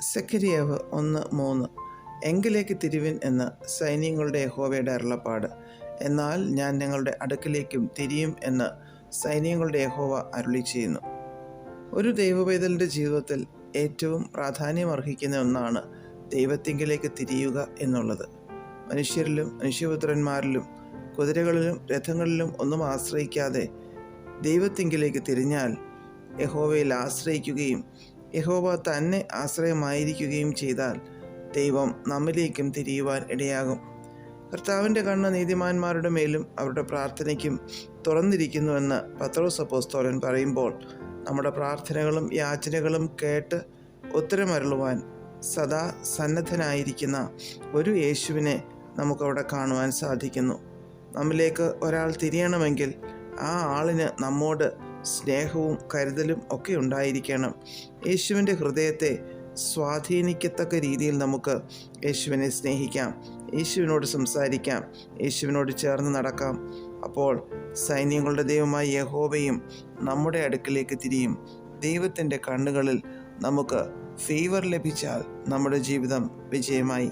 സെക്കരിയാവ് ഒന്ന് മൂന്ന്. എങ്കിലേക്ക് തിരുവിൻ എന്ന് സൈന്യങ്ങളുടെ യഹോവയുടെ അരുളപ്പാട്. എന്നാൽ ഞാൻ നിങ്ങളുടെ അടുക്കിലേക്കും തിരിയും എന്ന് സൈന്യങ്ങളുടെ യഹോവ അരുളി ചെയ്യുന്നു ഒരു ദൈവപൈതലിന്റെ ജീവിതത്തിൽ ഏറ്റവും പ്രാധാന്യം അർഹിക്കുന്ന ഒന്നാണ് ദൈവത്തിങ്കിലേക്ക് തിരിയുക എന്നുള്ളത്. മനുഷ്യരിലും മനുഷ്യപുത്രന്മാരിലും കുതിരകളിലും രഥങ്ങളിലും ഒന്നും ആശ്രയിക്കാതെ ദൈവത്തിങ്കിലേക്ക് തിരിഞ്ഞാൽ യഹോവയിൽ ആശ്രയിക്കുകയും യഹോവ തന്നെ ആശ്രയമായിരിക്കുകയും ചെയ്താൽ ദൈവം നമ്മിലേക്കും തിരിയുവാൻ ഇടയാകും. കർത്താവിന്റെ കണ്ണ് നീതിമാന്മാരുടെ മേലും അവരുടെ പ്രാർത്ഥനയ്ക്കും തുറന്നിരിക്കുന്നുവെന്ന് പത്രോസ് അപ്പോസ്തോലൻ പറയുമ്പോൾ നമ്മുടെ പ്രാർത്ഥനകളും യാചനകളും കേട്ട് ഉത്തരമരുളുവാൻ സദാ സന്നദ്ധനായിരിക്കുന്ന ഒരു യേശുവിനെ നമുക്കവിടെ കാണുവാൻ സാധിക്കുന്നു. നമ്മിലേക്ക് ഒരാൾ തിരിയണമെങ്കിൽ ആ ആളിന് നമ്മോട് സ്നേഹവും കരുതലും ഒക്കെ ഉണ്ടായിരിക്കണം. യേശുവിന്റെ ഹൃദയത്തെ സ്വാധീനിക്കത്തക്ക രീതിയിൽ നമുക്ക് യേശുവിനെ സ്നേഹിക്കാം. യേശുവിനോട് സംസാരിക്കാം. യേശുവിനോട് ചേർന്ന് നടക്കാം. അപ്പോൾ സൈന്യങ്ങളുടെ ദൈവമായ യഹോബയും നമ്മുടെ അടുക്കിലേക്ക് തിരിയും. ദൈവത്തിന്റെ കണ്ണുകളിൽ നമുക്ക് ഫേവർ ലഭിച്ചാൽ നമ്മുടെ ജീവിതം വിജയമായി.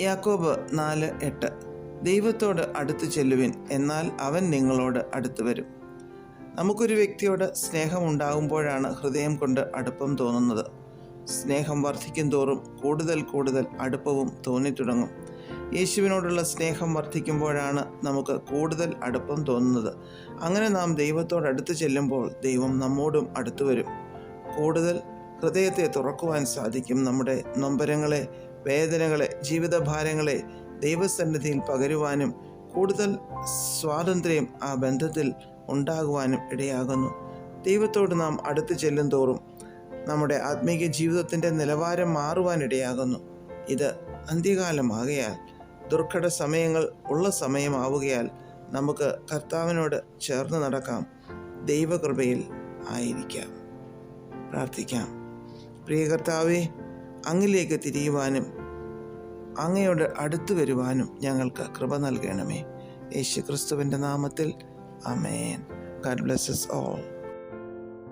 യാക്കോബ് നാല് എട്ട്. ദൈവത്തോട് അടുത്തു ചെല്ലുവിൻ എന്നാൽ അവൻ നിങ്ങളോട് അടുത്തു വരും. നമുക്കൊരു വ്യക്തിയോട് സ്നേഹം ഉണ്ടാകുമ്പോഴാണ് ഹൃദയം കൊണ്ട് അടുപ്പം തോന്നുന്നത്. സ്നേഹം വർദ്ധിക്കും തോറും കൂടുതൽ കൂടുതൽ അടുപ്പവും തോന്നിത്തുടങ്ങും. യേശുവിനോടുള്ള സ്നേഹം വർദ്ധിക്കുമ്പോഴാണ് നമുക്ക് കൂടുതൽ അടുപ്പം തോന്നുന്നത്. അങ്ങനെ നാം ദൈവത്തോട് അടുത്ത് ചെല്ലുമ്പോൾ ദൈവം നമ്മോടും അടുത്തു വരും. കൂടുതൽ ഹൃദയത്തെ തുറക്കുവാൻ സാധിക്കും നമ്മുടെ നൊമ്പരങ്ങളെ വേദനകളെ ജീവിതഭാരങ്ങളെ ദൈവസന്നിധിയിൽ പകരുവാനും കൂടുതൽ സ്വാതന്ത്ര്യം ആ ബന്ധത്തിൽ ഉണ്ടാകുവാനും ഇടയാകുന്നു. ദൈവത്തോട് നാം അടുത്തു ചെല്ലും തോറും നമ്മുടെ ആത്മീയ ജീവിതത്തിന്റെ നിലവാരം മാറുവാനിടയാകുന്നു ഇത് അന്ത്യകാലമാകയാൽ ദുർഘട സമയങ്ങൾ ഉള്ള സമയമാവുകയാൽ നമുക്ക് കർത്താവിനോട് ചേർന്ന് നടക്കാം. ദൈവകൃപയിൽ ആയിരിക്കാം. പ്രാർത്ഥിക്കാം. പ്രിയ കർത്താവെ അങ്ങിലേക്ക് തിരിയുവാനും അങ്ങയോട് അടുത്തു വരുവാനും ഞങ്ങൾക്ക് കൃപ നൽകണമേ. യേശു ക്രിസ്തുവിന്റെ നാമത്തിൽ അമേൻ ഗാഡ് ബ്ലെസ്സസ് ഓൾ